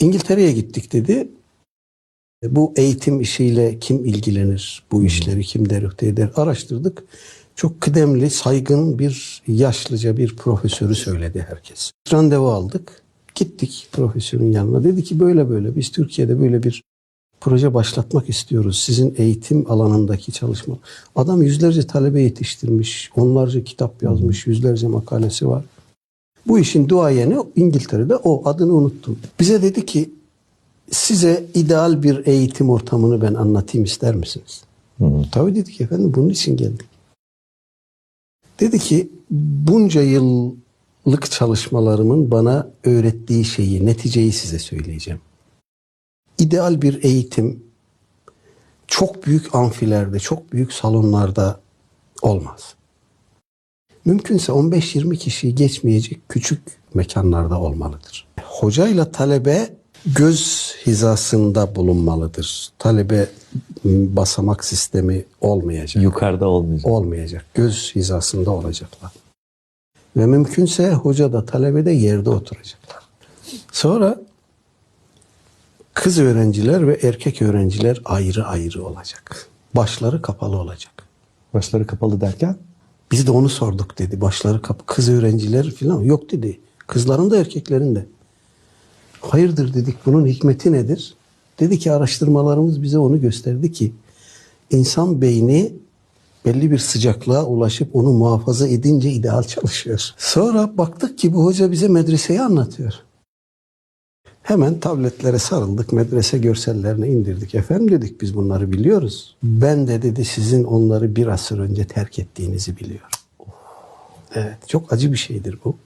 İngiltere'ye gittik dedi. E, Bu eğitim işiyle kim ilgilenir? Bu işleri kim derüfte eder? Araştırdık. Çok kıdemli, saygın bir yaşlıca bir profesörü söyledi herkes. Randevu aldık. Gittik profesörün yanına. Dedi ki böyle böyle biz Türkiye'de böyle bir proje başlatmak istiyoruz. Sizin eğitim alanındaki çalışma. Adam yüzlerce talebe yetiştirmiş. Onlarca kitap yazmış. Yüzlerce makalesi var. Bu işin duayeni İngiltere'de o adını unuttum. Bize dedi ki size ideal bir eğitim ortamını ben anlatayım ister misiniz? Tabii dedik efendim bunun için geldik. Dedi ki bunca yıllık çalışmalarımın bana öğrettiği şeyi, neticeyi size söyleyeceğim. İdeal bir eğitim çok büyük amfilerde, çok büyük salonlarda olmaz. Mümkünse 15-20 kişiyi geçmeyecek küçük mekanlarda olmalıdır. Hocayla talebe göz hizasında bulunmalıdır. Talebe basamak sistemi olmayacak. Yukarıda olmayacak. Olmayacak. Göz hizasında olacaklar. Ve mümkünse hoca da talebe de yerde oturacaklar. Sonra kız öğrenciler ve erkek öğrenciler ayrı ayrı olacak. Başları kapalı olacak. Başları kapalı derken Biz de onu sorduk dedi. Başları kapı kız öğrenciler falan yok dedi. Kızların da erkeklerin de. Hayırdır dedik bunun hikmeti nedir? Dedi ki araştırmalarımız bize onu gösterdi ki insan beyni belli bir sıcaklığa ulaşıp onu muhafaza edince ideal çalışıyor. Sonra baktık ki bu hoca bize medreseyi anlatıyor. Hemen tabletlere sarıldık, medrese görsellerini indirdik. Efendim dedik biz bunları biliyoruz. Ben de dedi sizin onları bir asır önce terk ettiğinizi biliyorum. Evet, çok acı bir şeydir bu.